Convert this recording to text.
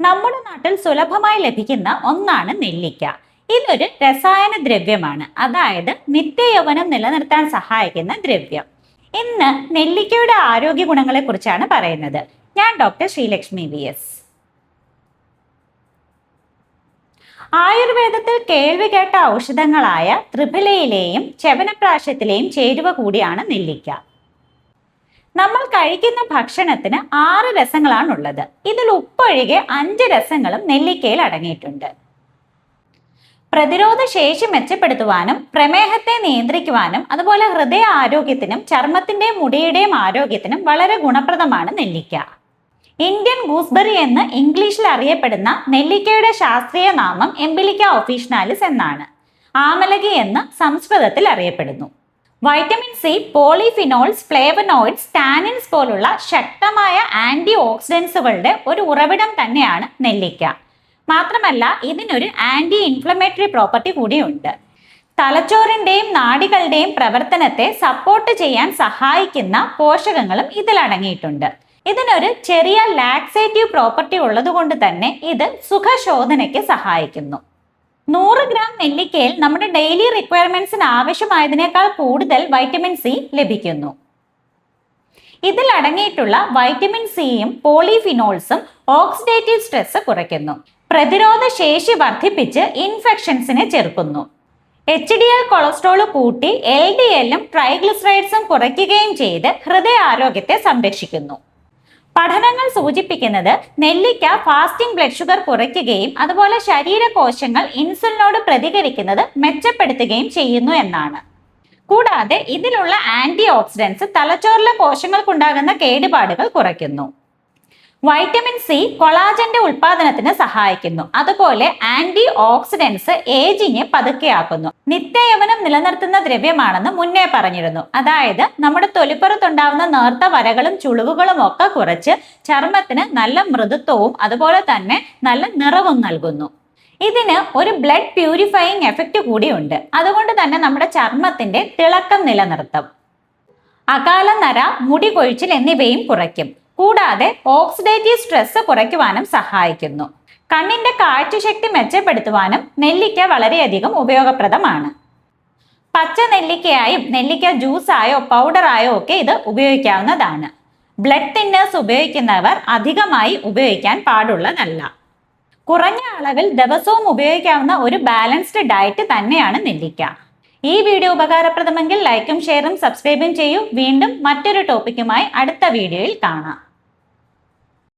നമ്മുടെ നാട്ടിൽ സുലഭമായി ലഭിക്കുന്ന ഒന്നാണ് നെല്ലിക്ക. ഇതൊരു രസായന ദ്രവ്യമാണ്. അതായത് നിത്യയൗവനം നിലനിർത്താൻ സഹായിക്കുന്ന ദ്രവ്യം. ഇന്ന് നെല്ലിക്കയുടെ ആരോഗ്യ ഗുണങ്ങളെ കുറിച്ചാണ് പറയുന്നത്. ഞാൻ ഡോക്ടർ ശ്രീലക്ഷ്മി വി എസ്. ആയുർവേദത്തിൽ കേൾവി കേട്ട ഔഷധങ്ങളായ ത്രിഫലയിലെയും ചവനപ്രാശത്തിലെയും ചേരുവ കൂടിയാണ് നെല്ലിക്ക. നമ്മൾ കഴിക്കുന്ന ഭക്ഷണത്തിന് ആറ് രസങ്ങളാണുള്ളത്. ഇതിൽ ഉപ്പൊഴികെ അഞ്ച് രസങ്ങളും നെല്ലിക്കയിൽ അടങ്ങിയിട്ടുണ്ട്. പ്രതിരോധ ശേഷി മെച്ചപ്പെടുത്തുവാനും പ്രമേഹത്തെ നിയന്ത്രിക്കുവാനും അതുപോലെ ഹൃദയ ആരോഗ്യത്തിനും ചർമ്മത്തിന്റെയും മുടിയുടെയും ആരോഗ്യത്തിനും വളരെ ഗുണപ്രദമാണ് നെല്ലിക്ക. ഇന്ത്യൻ ഗൂസ്ബെറി എന്ന് ഇംഗ്ലീഷിൽ അറിയപ്പെടുന്ന നെല്ലിക്കയുടെ ശാസ്ത്രീയ നാമം എംബിലിക്ക ഒഫീഷ്നാലിസ് എന്നാണ്. ആമലകി എന്ന് സംസ്കൃതത്തിൽ അറിയപ്പെടുന്നു. Vitamin C polyphenols flavonoids tannins പോലുള്ള ശക്തമായ ആന്റി ഓക്സിഡൻസുകളുടെ ഒരു ഉറവിടം തന്നെയാണ് നെല്ലിക്ക. മാത്രമല്ല ഇതിനൊരു ആന്റി ഇൻഫ്ലമേറ്ററി പ്രോപ്പർട്ടി കൂടിയുണ്ട്. തലച്ചോറിന്റെയും നാടികളുടെയും പ്രവർത്തനത്തെ സപ്പോർട്ട് ചെയ്യാൻ സഹായിക്കുന്ന പോഷകങ്ങളും ഇതിൽ അടങ്ങിയിട്ടുണ്ട്. ഇതിനൊരു ചെറിയ ലാക്സേറ്റീവ് പ്രോപ്പർട്ടി ഉള്ളതുകൊണ്ട് തന്നെ ഇത് സുഖശോധനയ്ക്ക് സഹായിക്കുന്നു. നൂറ് ഗ്രാം നെല്ലിക്കയിൽ നമ്മുടെ ഡെയിലി റിക്വയർമെന്റ്സിന് ആവശ്യമായതിനേക്കാൾ കൂടുതൽ വൈറ്റമിൻ സി ലഭിക്കുന്നു. ഇതിൽ അടങ്ങിയിട്ടുള്ള വൈറ്റമിൻ സിയും പോളിഫിനോൾസും ഓക്സിഡേറ്റീവ് സ്ട്രെസ് കുറയ്ക്കുന്നു. പ്രതിരോധ ശേഷി വർദ്ധിപ്പിച്ച് ഇൻഫെക്ഷൻസിനെ ചെറുക്കുന്നു. എച്ച് ഡി എൽ കൊളസ്ട്രോൾ കൂട്ടി എൽ ഡി എല്ലും ട്രൈഗ്ലിസറൈഡ്സും കുറയ്ക്കുകയും ചെയ്ത് ഹൃദയാരോഗ്യത്തെ സംരക്ഷിക്കുന്നു. പഠനങ്ങൾ സൂചിപ്പിക്കുന്നത് നെല്ലിക്ക ഫാസ്റ്റിംഗ് ബ്ലഡ് ഷുഗർ കുറയ്ക്കുകയും അതുപോലെ ശരീരകോശങ്ങൾ ഇൻസുലിനോട് പ്രതികരിക്കുന്നത് മെച്ചപ്പെടുത്തുകയും ചെയ്യുന്നു എന്നാണ്. കൂടാതെ ഇതിലുള്ള ആന്റി ഓക്സിഡൻസ് തലച്ചോറിലെ കോശങ്ങൾക്കുണ്ടാകുന്ന കേടുപാടുകൾ കുറയ്ക്കുന്നു. വൈറ്റമിൻ സി കൊളാജന്റെ ഉൽപാദനത്തിന് സഹായിക്കുന്നു. അതുപോലെ ആന്റി ഓക്സിഡൻസ് ഏജിങ് പതുക്കെയാക്കുന്നു. നിത്യയവനം നിലനിർത്തുന്ന ദ്രവ്യമാണെന്ന് മുന്നേ പറഞ്ഞിരുന്നു. അതായത് നമ്മുടെ തൊലിപ്പുറത്തുണ്ടാവുന്ന നേർത്ത വരകളും ചുളിവുകളും ഒക്കെ കുറച്ച് ചർമ്മത്തിന് നല്ല മൃദുത്വവും അതുപോലെ തന്നെ നല്ല നിറവും നൽകുന്നു. ഇതിന് ഒരു ബ്ലഡ് പ്യൂരിഫയിങ് എഫക്റ്റ് കൂടിയുണ്ട് അതുകൊണ്ട് തന്നെ നമ്മുടെ ചർമ്മത്തിന്റെ തിളക്കം നിലനിർത്തും. അകാല നര മുടി കൊഴിച്ചിൽ എന്നിവയും കുറയ്ക്കും. കൂടാതെ ഓക്സിഡേറ്റീവ് സ്ട്രെസ് കുറയ്ക്കുവാനും സഹായിക്കുന്നു. കണ്ണിന്റെ കാഴ്ചശക്തി മെച്ചപ്പെടുത്തുവാനും നെല്ലിക്ക വളരെയധികം ഉപയോഗപ്രദമാണ്. പച്ച നെല്ലിക്കയായും നെല്ലിക്ക ജ്യൂസായോ പൗഡറായോ ഒക്കെ ഇത് ഉപയോഗിക്കാവുന്നതാണ്. ബ്ലഡ് തിന്നേഴ്സ് ഉപയോഗിക്കുന്നവർ അധികമായി ഉപയോഗിക്കാൻ പാടുള്ളതല്ല. കുറഞ്ഞ അളവിൽ ദിവസവും ഉപയോഗിക്കാവുന്ന ഒരു ബാലൻസ്ഡ് ഡയറ്റ് തന്നെയാണ് നെല്ലിക്ക. ഈ വീഡിയോ ഉപകാരപ്രദമെങ്കിൽ ലൈക്കും ഷെയറും സബ്സ്ക്രൈബും ചെയ്യൂ. വീണ്ടും മറ്റൊരു ടോപ്പിക്കുമായി അടുത്ത വീഡിയോയിൽ കാണാം.